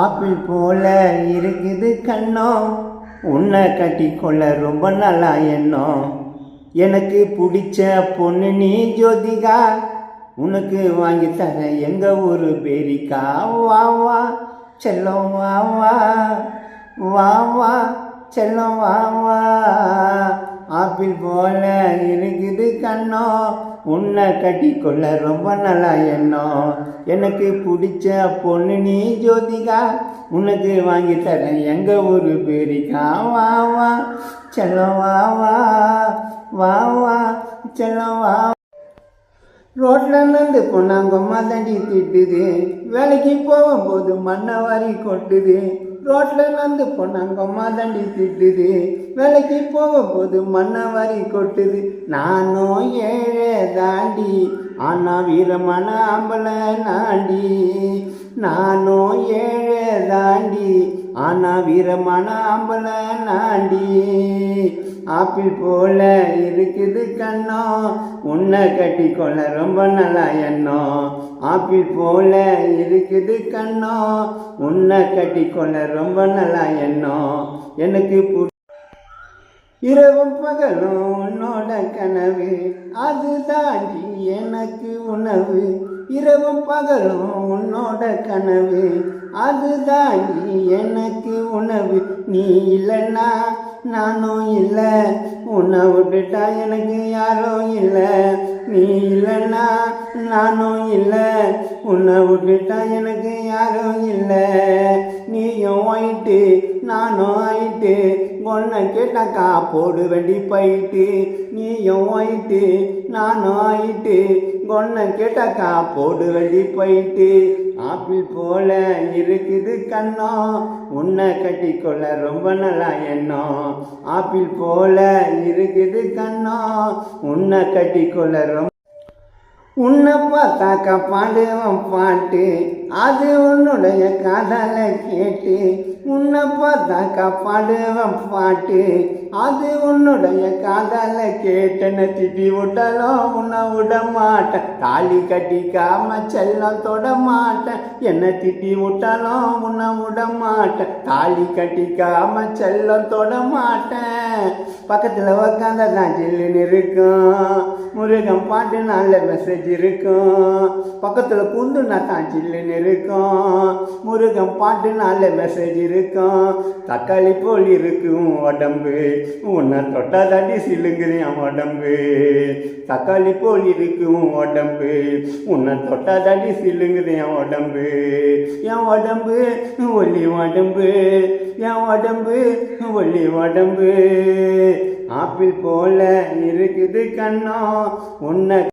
Apple போல இருக்குது கண்ணோ. உன்னை கட்டிக்கொள்ள ரொம்ப நல்லா எண்ணம் எனக்கு பிடிச்ச பொண்ணு நீ ஜோதிகா. உனக்கு வாங்கி தரேன் எங்க ஒரு பேரிக்கா? வா வா செல்லம் வா வா. வா வா செல்லம் வா வா. ஆப்பிள் போல இருக்குது கண்ணோ. உன்னை கட்டிக்கொள்ள ரொம்ப நல்லா எண்ணம் எனக்கு பிடிச்ச பொண்ணு நீ ஜோதிகா. உனக்கு வாங்கி தரேன் எங்க ஊரு பேரிக்கா வா வா. செல்லம் வா வா. வா வா. செல்லம் வா. ரோட்டில் நடந்து போனாங்க மதண்டி திட்டுது. வேலைக்கு போகும்போது மண்ணை வாரி கொட்டுது. ரோட்டில் நடந்து போனாங்க மதண்டி திட்டுது. வேலைக்கு போகும்போது மண்ணை வரி கொட்டுது. நானும் ஏழை தாண்டி ஆனா வீரமான ஆம்பளை நாண்டி. நானும் ஏழை தாண்டி ஆனா வீரமான ஆம்பளை நாண்டி. ஆப்பிள் போல இருக்குது கண்ணோ. உன்னை கட்டிக்கொள்ள ரொம்ப நல்லா எண்ணம் ஆப்பிள் போல இருக்குது கண்ணோ. உன்னை கட்டிக்கொள்ள ரொம்ப நல்லா எண்ணம் எனக்கு இரவும் பகலும் உன்னோட கனவு. அது தாண்டி எனக்கு உணவு. இரவும் பகலும் உன்னோட கனவு. அது தாண்டி எனக்கு உணவு. நீ இல்லைன்னா நானும் இல்லை. உன்னை விட்டுட்டா எனக்கு யாரும் இல்லை. நீ இல்லைன்னா நானும் இல்லை. உன்னை விட்டுட்டா எனக்கு யாரும் இல்லை. நீயும் ஆயிட்டு நானும் ஆயிட்டு உன்னை கேட்டாக்கா போடு வெண்டி போயிட்டு நீயும் ஆயிட்டு நானும் ஆயிட்டு. உன்னை கேட்டாக்கா போடு வெண்டி போயிட்டு ஆப்பிள் போல இருக்குது கண்ணோ உன்னை கட்டிக்கொள்ள ரொம்ப நல்லா எண்ணம் ஆப்பிள் போல இருக்குது கண்ணோ உன்னை கட்டிக்கொள்ள ரொம்ப உன்னை பார்த்தாக்கா பாடுவன் பாட்டு அது உன்னுடைய காதலை கேட்டு உன்னை பார்த்தாக்கா பாடுவன் பாட்டு. அது உன்னுடைய காதல கேட்டன திட்டி விட்டாலும் உன்னை விட மாட்டேன். தாலி கட்டிக்காம செல்லம் தொட மாட்டேன். என்ன திட்டி விட்டாலும் உன்னை விட மாட்டேன். தாலி கட்டிக்காம செல்லம் தொட மாட்டேன். பக்கத்தில் உக்காந்தா தான் ஜில்லுன்னு இருக்கும். முருகன் பாட்டு நல்ல மெசேஜ் இருக்கும். பக்கத்தில் குந்துனா தான் ஜில்லுன்னு இருக்கும். முருகன் பாட்டு நல்ல மெசேஜ் இருக்கும் தக்காளி போல் இருக்கும் உடம்பு. உன்னை தொட்டா தாண்டி சில்லுங்குது என் உடம்பு. தக்காளி போல் இருக்கும் உடம்பு. உன்னை தொட்டா தாண்டி சில்லுங்குது என் உடம்பு. என் உடம்பு ஒல்லி உடம்பு. என் உடம்பு ஒல்லி உடம்பு. ஆப்பிள் போல இருக்குது கண்ணோ. உன்னை